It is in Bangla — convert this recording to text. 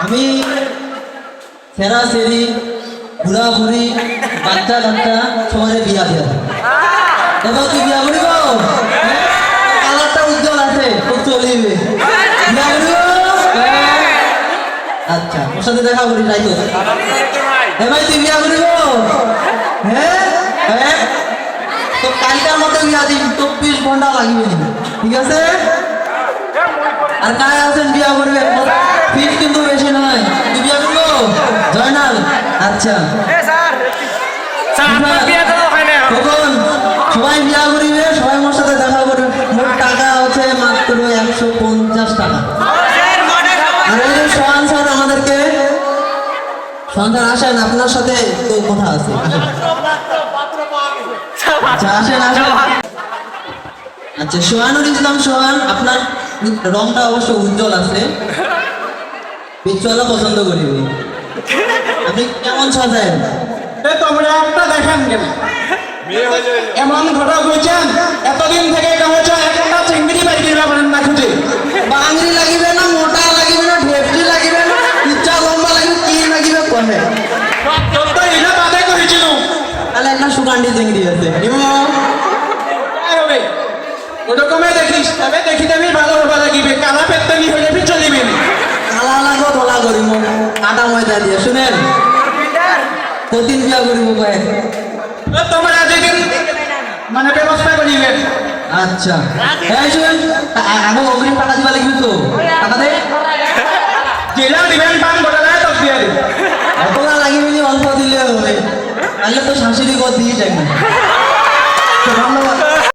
আমি সেরা সেরি বুড়া বুড়ি বাচ্চা কাচ্চা সবাই বিয়া দিয়া এবার কি বিয়া করিব হ্যাঁ? কালারটা উজ্জ্বল আছে, খুব চলিবে। বিয়া করিব হ্যাঁ? আচ্ছা ওর সাথে দেখা করি, তাই তো। ভাই, তুই বিয়া করিব হ্যাঁ হ্যাঁ তো কালকার মতো বিয়া দিন, চব্বিশ ঘণ্টা লাগিবে। ঠিক আছে? আর কায় আছেন বিয়া করবে? ফিস কিন্তু বেশি নয়। তুই বিয়া করব? জয়নাল আচ্ছা। তখন সবাই বিয়া করিবে সবাই মোর সাথে দেখা করবে। মোট টাকা আছে মাত্র একশো পঞ্চাশ টাকা। আর এই যে সোহান স্যার আমাদেরকে সোহান আসেন আপনার সাথে তো কথা আছে। আচ্ছা আসেন আসেন। আচ্ছা সোহানুল ইসলাম সোহান আপনার রংটা অবশ্য উজ্জ্বল আছে। পিচ্ছলা পছন্দ করিবে আপনি কেমন সাজেন এ তোমরা একটা দেখান কেন? এমন ঘটনা হয়েছেন এতদিন থেকে কেমন একটা চিংড়ি বাড়ি দিতে পারেন না খুঁজে বাঙড়ি লাগিবে না মোটা লাগিবে না ঢেপটি লাগিবে না ইচ্ছা লম্বা লাগিবে কি লাগিবে কহে তো এটা বাদে করেছিল। তাহলে একটা সুকান্ডি চিংড়ি আছে। ওরকমে দেখিস তবে দেখিতে আমি ভালো হবা লাগিবে কালা পেত্তানি হইলে ফির চলিবে না কালা লাগো ধলা করিব আটা ময়দা দিয়ে, শুনেন? কতিন বিয়া করিব যেদিন মানে আচ্ছা। দিলে হবে। তাহলে তো দিয়ে যাই ধন্যবাদ।